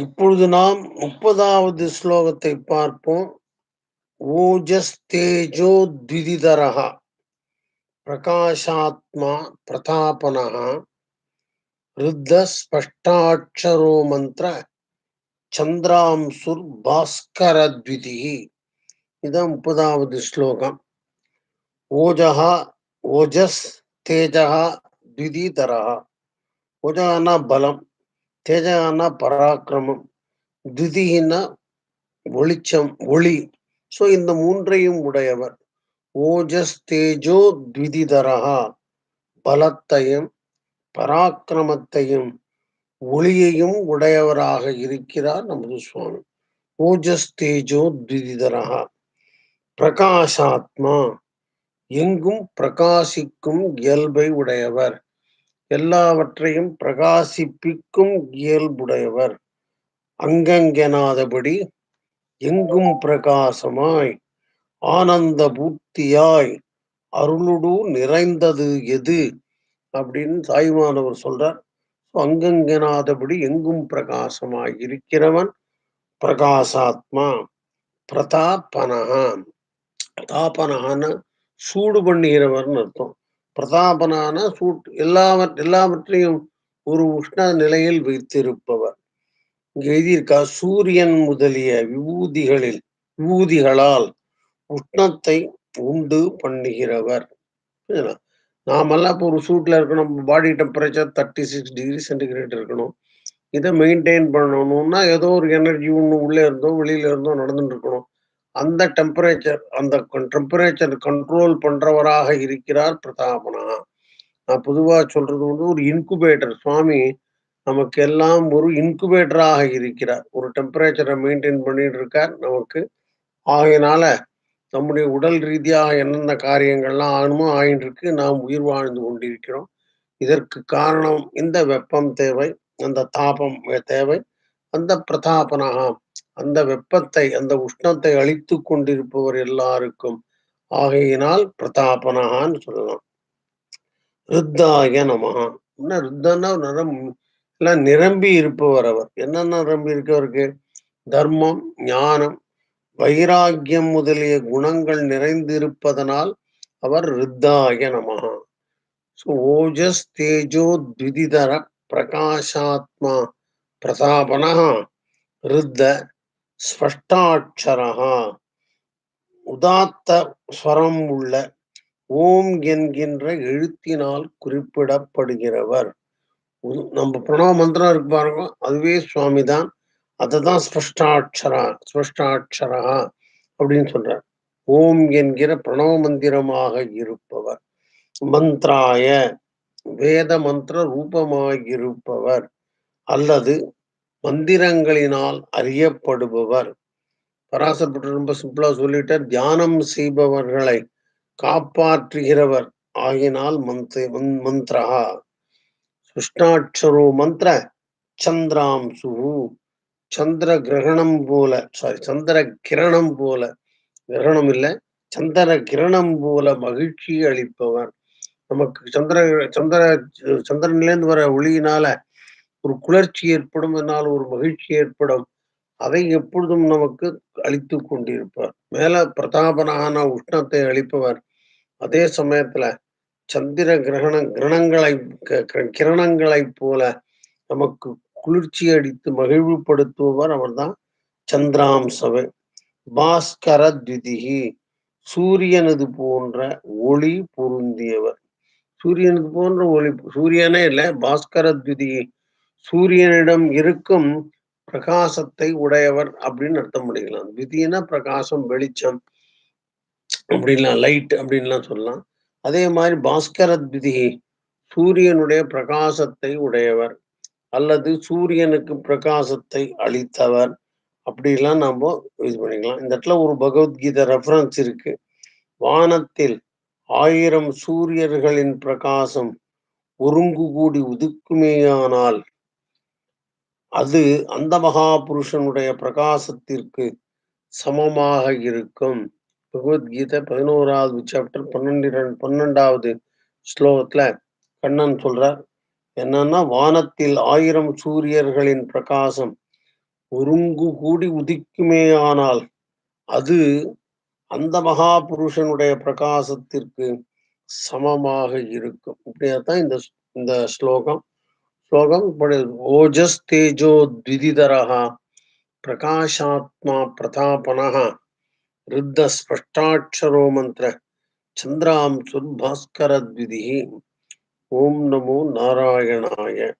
இப்பொழுது நாம் முப்பதாவது ஸ்லோகத்தை பார்ப்போம். ஓஜஸ் தேஜோ த்விதிதரஹா பிரகாஷாத்மா பிரதாபனः ருத்த ஸ்பஷ்டாட்சரோ மந்திர சந்திராம்சுர் பாஸ்கரத்விதி இதான் முப்பதாவது ஸ்லோகம். ஓஜஹா ஓஜஸ் தேஜஹா த்விதிதரஹா ஓஜகானா பலம். தேஜகானா பராக்கிரமம் திதிகினா ஒளிச்சம் ஒளி. ஸோ இந்த மூன்றையும் உடையவர். ஓஜஸ் தேஜோ த்விதிதரகா பலத்தையும் பராக்கிரமத்தையும் ஒளியையும் உடையவராக இருக்கிறார் நமது சுவாமி. ஓஜஸ் தேஜோ த்விதிதரகா பிரகாசாத்மா எங்கும் பிரகாசிக்கும் இயல்பை உடையவர். எல்லாவற்றையும் பிரகாசிப்பிக்கும் இயல்புடையவர். அங்கங்கெனாதபடி எங்கும் பிரகாசமாய் ஆனந்த பூர்த்தியாய் அருளுடு நிறைந்தது எது? அப்படின்னு தாய்மானவர் சொல்றார். அங்கங்கெனாதபடி எங்கும் பிரகாசமாய் இருக்கிறவன் பிரகாசாத்மா பிரதாபனகா தாபனகான சூடு பண்ணுகிறவர்னு அர்த்தம். பிரதாபனான சூட் எல்லாவற் எல்லாவற்றையும் ஒரு உஷ்ண நிலையில் வைத்திருப்பவர். இங்க எழுதியிருக்கா சூரியன் முதலிய விபூதிகளில் விபூதிகளால் உஷ்ணத்தை உண்டு பண்ணுகிறவர். நாமெல்லாம் இப்போ ஒரு சூட்ல இருக்கணும் body temperature thirty six degree centigrade இருக்கணும். இதை மெயின்டைன் பண்ணணும்னா ஏதோ ஒரு எனர்ஜி ஒன்று உள்ளே இருந்தோ வெளியில இருந்தோ நடந்துட்டு இருக்கணும். அந்த டெம்பரேச்சர் அந்த டெம்பரேச்சர் கண்ட்ரோல் பண்றவராக இருக்கிறார் பிரதாபனா. நான் பொதுவா சொல்றது வந்து ஒரு இன்குபேட்டர் சுவாமி நமக்கு எல்லாம் ஒரு இன்குபேட்டராக இருக்கிறார். ஒரு டெம்பரேச்சரை மெயின்டைன் பண்ணிட்டு இருக்கார் நமக்கு. ஆகையினால நம்முடைய உடல் ரீதியாக என்னென்ன காரியங்கள்லாம் ஆகணுமோ ஆயின்னு இருக்கு நாம் உயிர் வாழ்ந்து கொண்டிருக்கிறோம். இதற்கு காரணம் இந்த வெப்பம் தேவை அந்த தாபம் தேவை அந்த பிரதாபனகம் அந்த வெப்பத்தை அந்த உஷ்ணத்தை அழித்து கொண்டிருப்பவர் எல்லாருக்கும். ஆகையினால் பிரதாபனகான்னு சொல்லலாம். ருத்தாய நமகா என்ன ருத்தன்னா நிறம் எல்லாம் நிரம்பி இருப்பவர் அவர். என்னென்ன நிரம்பி இருக்கவருக்கு தர்மம் ஞானம் வைராக்கியம் முதலிய குணங்கள் நிறைந்திருப்பதனால் அவர் ருத்தாய நமகா ஓஜஸ் தேஜோ த்விதிதர பிரகாஷாத்மா. பிரதாபனகா ருத்த ஸ்பஷ்டாட்சரகா உதாத்த ஸ்வரம் உள்ள ஓம் என்கின்ற எழுத்தினால் குறிப்பிடப்படுகிறவர். நம்ம பிரணவ மந்திரம் இருக்கு பாருங்க. அதுவே சுவாமி தான் அதுதான் ஸ்பஷ்டாட்சரா ஸ்பஷ்டாட்சரா அப்படின்னு சொல்றார். ஓம் என்கிற பிரணவ மந்திரமாக இருப்பவர். மந்திராய வேத மந்திர ரூபமாகிருப்பவர் அல்லது மந்திரங்களினால் அறியப்படுபவர். பராசரப்பட்டு ரொம்ப சிம்பிளா சொல்லிட்டார் தியானம் செய்பவர்களை காப்பாற்றுகிறவர். ஆகினால் மந்த் மந்திரா. சுஷ்டாட்சரோ மந்திர சந்திராம்சு சந்திர கிரகணம் போல சாரி சந்திர கிரணம் போல. கிரகணம் இல்ல சந்திர கிரணம் போல மகிழ்ச்சி அளிப்பவர். நமக்கு சந்திர சந்திர சந்திரன்லேருந்து வர ஒளியினால ஒரு குளர்ச்சி ஏற்படும் என்னால் ஒரு மகிழ்ச்சி ஏற்படும். அதை எப்பொழுதும் நமக்கு அளித்து கொண்டிருப்பார். மேல பிரதாபனான உஷ்ணத்தை அளிப்பவர். அதே சமயத்துல சந்திர கிரகண கிரணங்களை கிரணங்களைப் போல நமக்கு குளிர்ச்சி அடித்து மகிழ்வுபடுத்துபவர் அவர்தான் சந்திராம்சவை பாஸ்கர திதிகி சூரியனது போன்ற ஒளி பொருந்தியவர். சூரியனுக்கு போன்ற ஒளி சூரியனே இல்லை பாஸ்கர துதிகி சூரியனிடம் இருக்கும் பிரகாசத்தை உடையவர் அப்படின்னு அர்த்தம் பண்ணிக்கலாம். விதினா பிரகாசம் வெளிச்சம் அப்படின்லாம் லைட் அப்படின்லாம் சொல்லலாம். அதே மாதிரி பாஸ்கரத் விதி சூரியனுடைய பிரகாசத்தை உடையவர் அல்லது சூரியனுக்கு பிரகாசத்தை அளித்தவர் அப்படிலாம் நம்ம இது பண்ணிக்கலாம். இந்த இடத்துல ஒரு பகவத்கீதை ரெஃபரன்ஸ் இருக்கு. வானத்தில் ஆயிரம் சூரியர்களின் பிரகாசம் ஒருங்கு கூடி உதுக்குமேயானால் அது அந்த மகாபுருஷனுடைய பிரகாசத்திற்கு சமமாக இருக்கும். பகவத்கீதை பதினோராவது சாப்டர் பன்னெண்டு பன்னெண்டாவது ஸ்லோகத்துல கண்ணன் சொல்றார் என்னன்னா வானத்தில் ஆயிரம் சூரியர்களின் பிரகாசம் ஒருங்கு கூடி உதிக்குமேயானால் அது அந்த மகா புருஷனுடைய பிரகாசத்திற்கு சமமாக இருக்கும். இப்படியாத்தான் இந்த இந்த ஸ்லோகம் ஸ்லோகம் ஓஜஸ் தேஜோ த்விதிதரஹா பிரகாஷாத்மா பிரதாபனः ருத்த ஸ்பஷ்டாட்சரோ மந்திர சந்திராம் சுர்பாஸ்கர த்விதிஹி ஓம் நமோ நாராயணாய